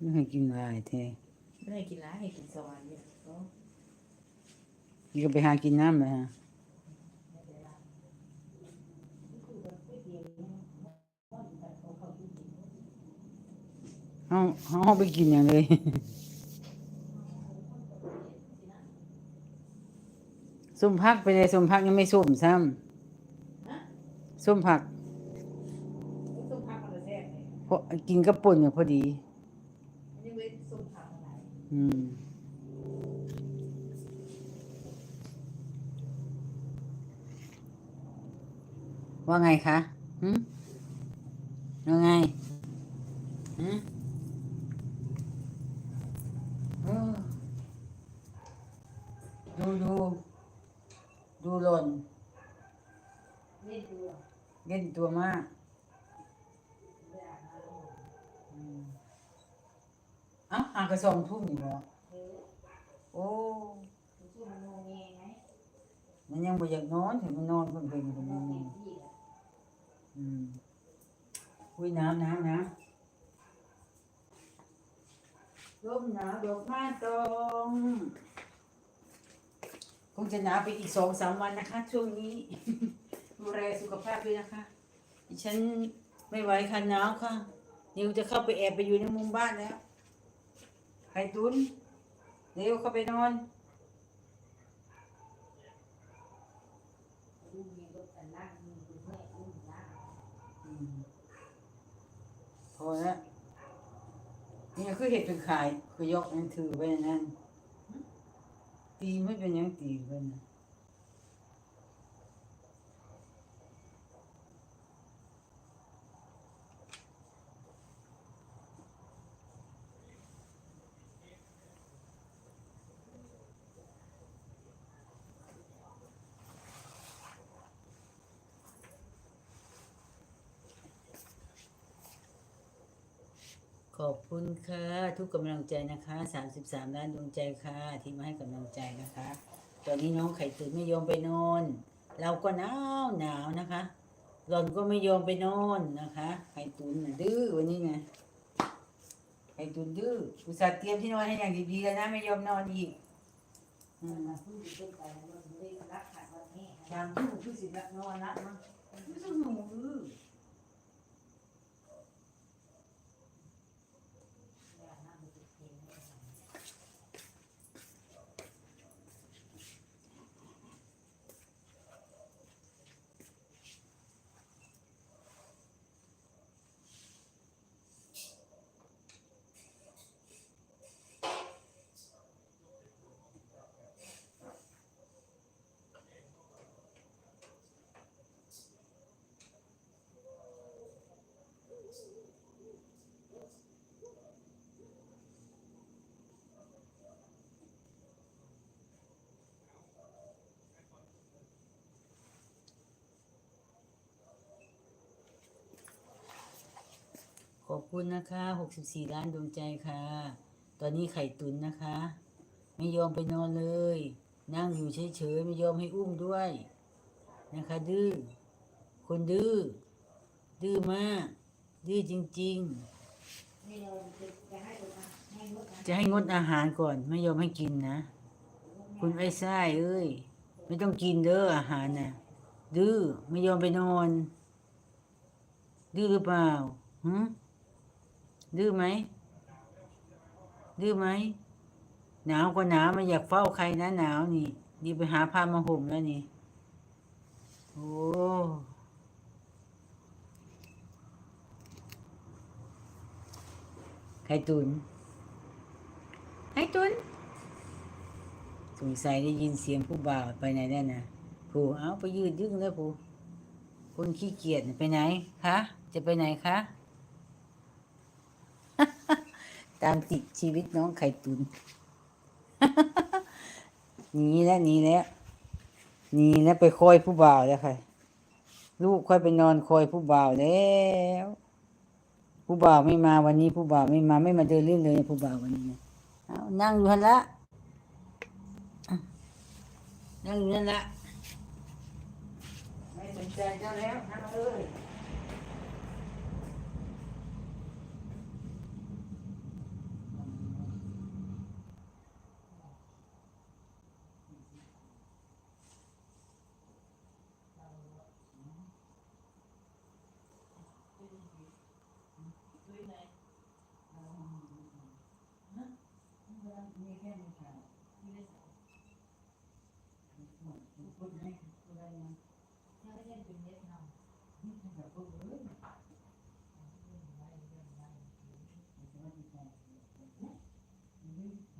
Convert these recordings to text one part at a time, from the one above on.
ไม่ให้กินหลายแท้ไม่ได้กินร้ายให้กินสวรรค์เนี่ยก็นี่ก็ไปหากินน้ำเลยฮะเอาเอาไปกินอย่างเลยส้มพักไปเลยส้มพักยังไม่ส้มซ้ำส้มผักส้มผักมันจะแซ่บเลยเพราะกินกระปุ่นเนี่ยพอดี อันนี้เว้ยส้มผัก อะไรอืมว่าไงคะหืมว่าไงหืมเออดูดูดูหล่นนี่ดูอะเล่นตัวมากอืม เอ้าหากระสองทุ่มอีกแล้วเออโอ้ดูชื่อมันโงเงไงมันยังบ่อยากนอนถึงมันนอนคนเป็นคนโงนี้เงที่อะอืมอุ้ยน้ำน้ำน้ำลมหนาวดอกไม้ตรงคงจะหนาวไปอีกสองสามวันนะคะ ช่วงนี้ดูแลสุขภาพด้วยนะคะดิฉันไม่ไหวค่ะหนาวค่ะ นิวจะเข้าไปแอบไปอยู่ในมุมบ้านแล้ว ไข่ตุนเร็วเข้าไปนอนพอแล้วนี่คือเห็ดเป็นขายคือยกมันถือไว้นั่นตีไม่เป็นยังตีไปนะ ขอบคุณค่ะ ทุกกำลังใจนะคะสามสิบสามล้านดวงใจค่ะ ที่มาให้กำลังใจนะคะ ตอนนี้น้องไข่ตุ๋นไม่ยอมไปนอน เราก็หนาวหนาวนะคะหล่อนก็ไม่ยอมไปนอนนะคะ ไข่ตุ๋นน่ะดื้อวันนี้ไงไข่ตุ๋นดื้ออุตส่าห์เตรียมที่นอนให้อย่างดีๆแล้วนะไม่ยอมนอนอีกอืมมาพูดอยู่ต้นไปแล้วมันไม่ได้รักขัดวันนี้ยามที่คือสิละนอนละมั้งไม่ต้องหนู คุณนะคะหกสิบสี่ล้านดวงใจค่ะ ตอนนี้ไข่ตุนนะคะ ไม่ยอมไปนอนเลย นั่งอยู่เฉยๆไม่ยอมให้อุ้มด้วย นะคะ ดื้อคนดื้อดื้อมาก ดื้อจริงๆนี่เราจะให้งดนะจะให้งดอาหารก่อน ไม่ยอมให้กินนะ คุณไอ้ไส้เอ้ย ไม่ต้องกินเด้ออาหารน่ะ ดื้อไม่ยอมไปนอน ดื้อหรือเปล่าหืม ดื้อไหมดื้อไหมหนาวก็หนาวไม่อยากเฝ้าใครนะหนาวนี่ ดีไปหาผ้ามาห่มแล้วนี่โอ้ไข่ตุนไอ้ตุนสงสัยได้ยินเสียงผู้บ่าวไปไหนแน่นะผู้เอาไปยืดยึงแล้วผู้คนขี้เกียจไปไหนคะจะไปไหนคะ ตามติดชีวิตน้องไข่ตุน หนีแล้วหนีแล้วหนีแล้วไปคอยผู้บ่าวแล้วค่ะ ลูกค่อยไปนอนคอยผู้บ่าวแล้ว ผู้บ่าวไม่มาวันนี้ผู้บ่าวไม่มาไม่มาเดินเล่นเลยผู้บ่าววันนี้นะเอานั่งอยู่หันละอะนั่งอยู่นั่นละไม่สนใจเจ้าแล้วนั่งเลย พูดให้พูดอะไรนะ ถ้าไม่เล่นเป็นเน็ตเนาะ แบบพูดเลย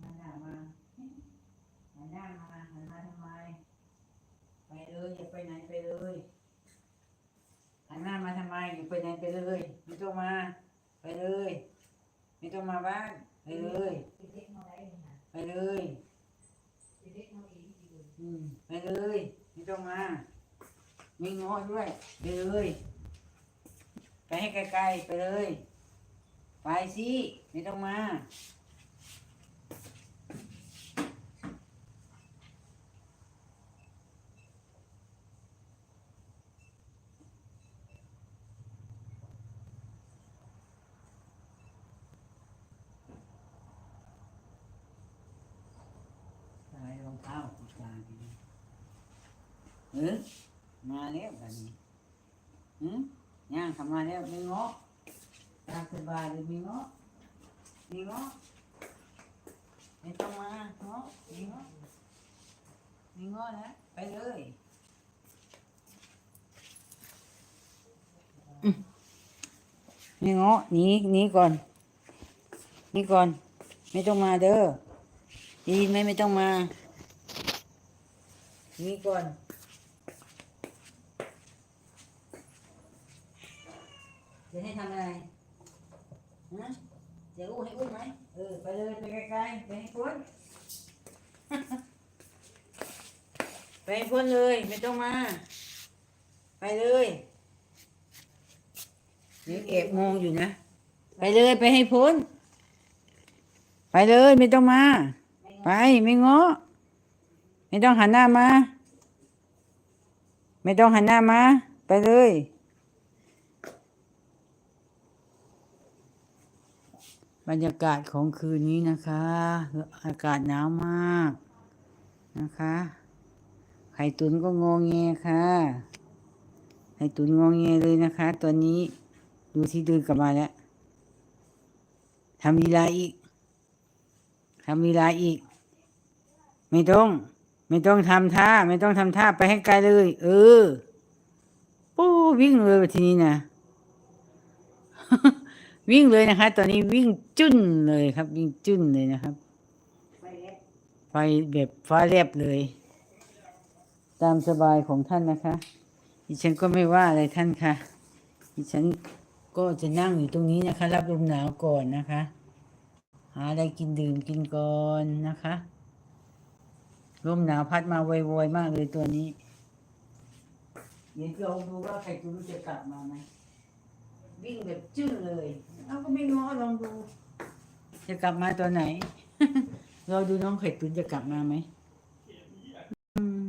หันหน้ามาหันหน้ามาหันมาทำไม ไปเลยอย่าไปไหนไปเลยหันหน้ามาทำ ไมอย่าไปไหนไปเลยไม่ต้องมา ไปเลยไม่ต้องมาบ้านไปเลยไปเลยอืมไปเลยไม่ต้องมาไม่ง้อด้วยไปเลยไปให้ไกลๆไปเลย ไปสิไม่ต้องมา ใส่รองเท้าผู้ชายนี่เออ มาแล้วแบบนี้หืมย่างเข้ามาแล้วมีเงาะตามสบายเลยมีเงาะมีเงาะไม่ต้องมาเงาะมีเงาะมีเงาะนะไปเลยอืมมีเงาะหนีหนีก่อนหนีก่อน ไม่ต้องมาเด้อได้ยินไหมไม่ต้องมานี่ก่อน จะให้ทำอะไรฮะจะอุ้ให้อุ้มไหมเออไปเลยไปไกลๆไปให้พ้น ไปให้พ้นเลยไม่ต้องมา ไปเลยนี่เอกมองอยู่นะ ไปเลยไปให้พ้น ไปเลยไม่ต้องมา ไปไม่ง้อไม่ต้องหันหน้ามา ไม่ต้องหันหน้ามา ไปเลย บรรยากาศของคืนนี้นะคะ อากาศหนาวมากนะคะ ไข่ตุนก็งอแงค่ะ ไข่ตุนงอแงเลยนะคะตัวนี้ดูที่เดินกลับมาแล้วทำลีลาอีกทำลีลาอีก ไม่ต้อง ไม่ต้องทำท่า ไม่ต้องทำท่าไปให้ไกลเลย เออ ปู้วิ่งเลยทีนี้นะ วิ่งเลยนะคะ ตอนนี้วิ่งจุ้นเลยครับ วิ่งจุ้นเลยนะครับไปเน็ตไปแบบฟ้าแลบเลย ตามสบายของท่านนะคะดิฉันก็ไม่ว่าอะไรท่านค่ะดิฉันก็จะนั่งอยู่ตรงนี้นะคะ รับลมหนาวก่อนนะคะ หาอะไรกินดื่มกินก่อนนะคะลมหนาวพัดมาโวๆมากเลยตัวนี้เดี๋ยวลองดูว่าไข่ตุ้จะกลับมาไหม วิ่งแบบจื้อเลย เอาก็ไม่ง้อลองดู จะกลับมาตัวไหน เราดูน้องไข่ตุ้นจะกลับมาไหมอืม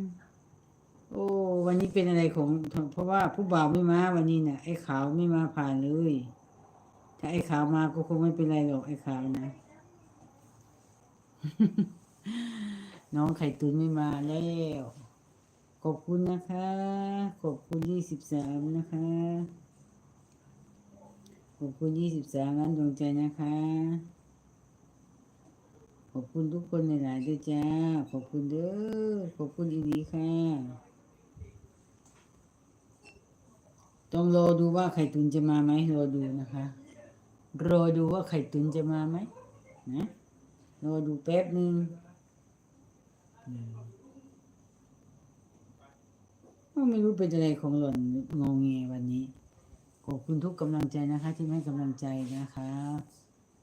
โอ้วันนี้เป็นอะไรของ เพราะว่าผู้บ่าวไม่มาวันนี้น่ะไอ้ขาวไม่มาผ่านเลย ถ้าไอ้ขาวมาก็คงไม่เป็นไรหรอกไอ้ขาวนะ น้องไข่ตุ้นไม่มาแล้วขอบคุณนะคะ ขอบคุณยี่สิบสามนะคะข อบคุณยี่สิบสามล้านดวงใจนะคะ ขอบคุณทุกคนในหลายๆด้วยจ้า ขอบคุณเด้อ ขอบคุณอีดีค่ะ ต้องรอดูว่าไข่ตุนจะมาไหมรอดูนะคะ รอดูว่าไข่ตุนจะมาไหมนะ รอดูแป๊บหนึ่งไม่รู้เป็นอะไรของหล่อนงงเงวันนี้ ขอบคุณทุกกำลังใจนะคะ ที่ให้กำลังใจนะคะ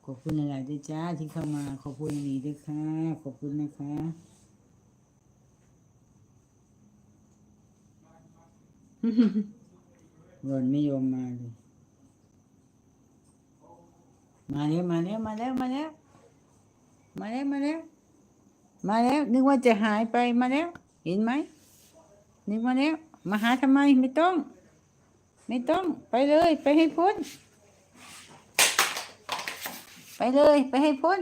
ขอบคุณหลายๆด้วยจ้าที่เข้ามา ขอบคุณนีด้วยค่ะ ขอบคุณนะคะหล่นไม่ยอมมาเลยมาแล้วมาแล้วมาแล้วมาแล้วมาแล้วมาแล้วมาแล้วนึกว่าจะหายไปมาแล้ว เห็นไหมนึกมาแล้วมาหาทำไมไม่ต้อง ไม่ต้องไปเลยไปให้พ้น ไปเลยไปให้พ้น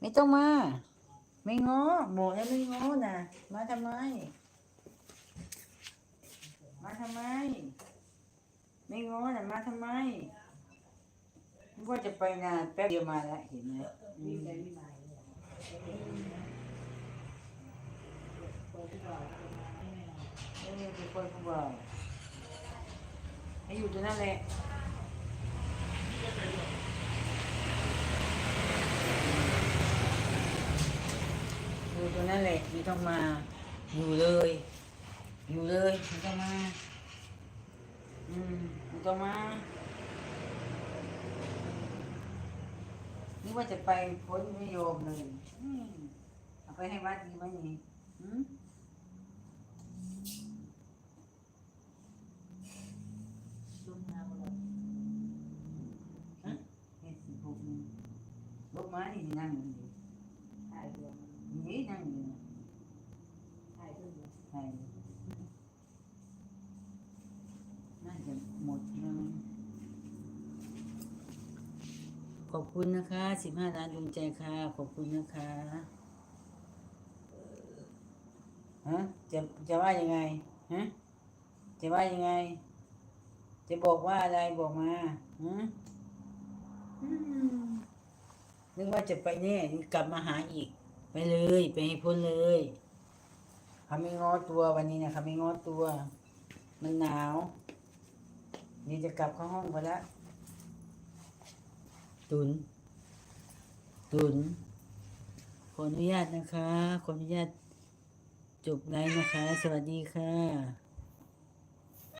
ไม่ต้องมา ไม่ง้อบอกแล้วไม่ง้อนะมาทำไม มาทำไม ไม่ง้อนะมาทำไมว่าจะไปนานแป๊บเดียวมาแล้วเห็นไหมเออไปคนผู้บ เนี่ยนั่นแหละอยู่ตรงนั้นแหละไม่ต้องมา อยู่เลย อยู่เลยไม่ต้องมา อืมไม่ต้องมานี่ว่าจะไปพ้นไม่โยมเลยอืมเอาไปให้วัดดีไหมนี่อืม ลุงนาบ่เลย ฮะเฮ็ดสิพวกนี้ลูกไม้นี่นั่งอยู่นี่ ถ่ายเดียว นี่นั่งอยู่นะ ถ่ายเพิ่งเดียว ใช่น่าจะ หมดแล้วขอบคุณนะคะสิบห้าล้านดวงใจค่ะ ขอบคุณนะคะฮะจะจะว่ายังไงฮะจะว่ายังไง จะบอกว่าอะไรบอกมาฮะอืมนึกว่าจะไปแน่นี่กลับมาหาอีก ไปเลย ไปให้พ้นเลยเขาไม่ง้อตัววันนี้นะเขาไม่ง้อตัว มันหนาว นี่จะกลับเข้าห้องไปแล้ว ตุน ตุน ขออนุญาตนะคะ ขออนุญาตจบไลน์นะคะ สวัสดีค่ะ